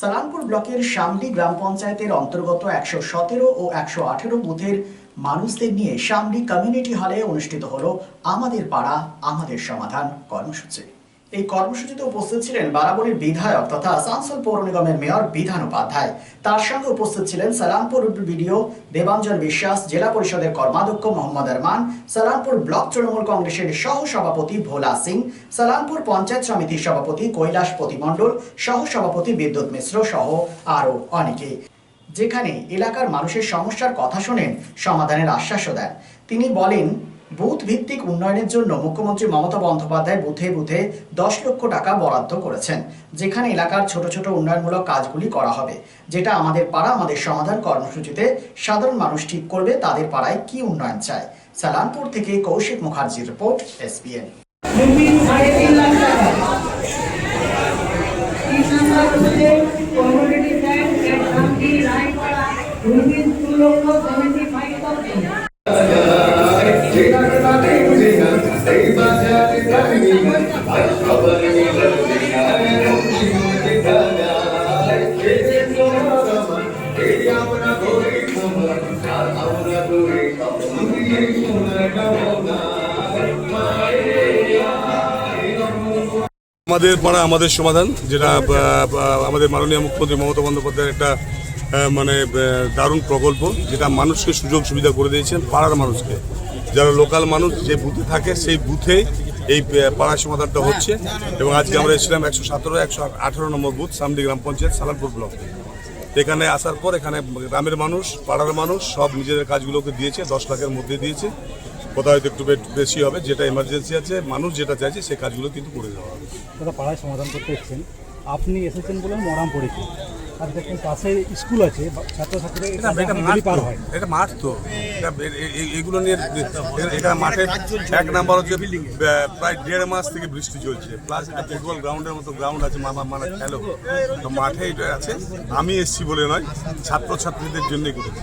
সালামপুর ব্লকের শামলি গ্রাম পঞ্চায়েতের অন্তর্গত একশো সতেরো ও একশো আঠেরো বুথের মানুষদের নিয়ে শামলি কমিউনিটি হলে অনুষ্ঠিত হল আমাদের পাড়া, আমাদের সমাধান কর্মসূচি। এই কর্মসূচিতে উপস্থিত ছিলেন বারাবরের বিধায়ক তথা আসানসোল পৌর নিগমের মেয়র বিধান উপাধ্যায়। তার সঙ্গে উপস্থিত ছিলেন সালামপুর বিডিও দেবাঞ্জন বিশ্বাস, জেলা পরিষদের কর্মাধ্যক্ষ মোহাম্মদ আরমান, সালামপুর ব্লক তৃণমূল কংগ্রেসের সহ সভাপতি ভোলা সিং, সালামপুর পঞ্চায়েত সমিতির সভাপতি কৈলাস প্রতিমণ্ডল সহ সভাপতি বিদ্যুৎ মিশ্র সহ আরও অনেকে। যেখানে এলাকার মানুষের সমস্যার কথা শোনেন সমাধানের আশ্বাসও দেন। তিনি বলেন বুথ ভিত্তিক উন্নয়নের জন্য মুখ্যমন্ত্রী মমতা বন্দ্যোপাধ্যায় বুথে বুথে দশ লক্ষ টাকা বরাদ্দ করেছেন, যেখানে এলাকার ছোট ছোট উন্নয়নমূলক কাজগুলি করা হবে, যেটা আমাদের পাড়া আমাদের সমাধান কর্মসূচিতে সাধারণ মানুষ ঠিক করবে তাদের পাড়ায় কি উন্নয়ন চায়। সালানপুর থেকে কৌশিক মুখার্জির রিপোর্ট এসপিএন আমাদের পাড়া, আমাদের সমাধান, যেটা আমাদের মাননীয় মুখ্যমন্ত্রী মমতা বন্দ্যোপাধ্যায়ের একটা মানে দারুণ প্রকল্প, যেটা মানুষকে সুযোগ সুবিধা করে দিয়েছেন, পাড়ার মানুষকে। যারা লোকাল মানুষ, যে বুথে থাকে, সেই বুথে এই পাড়া সমাধানটা হচ্ছে। এবং আজকে আমরা এসেছিলাম একশো সতেরো, একশো আঠারো নম্বর বুথ, সামডি গ্রাম পঞ্চায়েত, সালানপুর ব্লক। এখানে আসার পর এখানে গ্রামের মানুষ, পাড়ার মানুষ সব নিজেদের কাজগুলোকে দিয়েছে, দশ লাখের মধ্যে দিয়েছে। কোথাও হয়তো একটু বেশি হবে, যেটা এমার্জেন্সি আছে, মানুষ যেটা চাইছে সেই কাজগুলো কিন্তু করে দেওয়া হবে। পাড়ায় সমাধান করতে আপনি এসেছেন বলে মরাম পড়েছে। আর দেখুন পাশে স্কুল আছে ছাত্রছাত্রীরা এটা এটা মাঠ পার হয় এটা মাঠ তো। এটা এগুলো নিয়ে এটা মাঠে এক নাম্বার হচ্ছে প্রায় দেড় মাস থেকে বৃষ্টি চলছে। প্লাস এটা ফুটবল গ্রাউন্ডের মতো গ্রাউন্ড আছে মামা মানে খেলো। তো মাঠে এটা আছে। আমি এসছি বলে নয় ছাত্রছাত্রীদের জন্যই করেছি।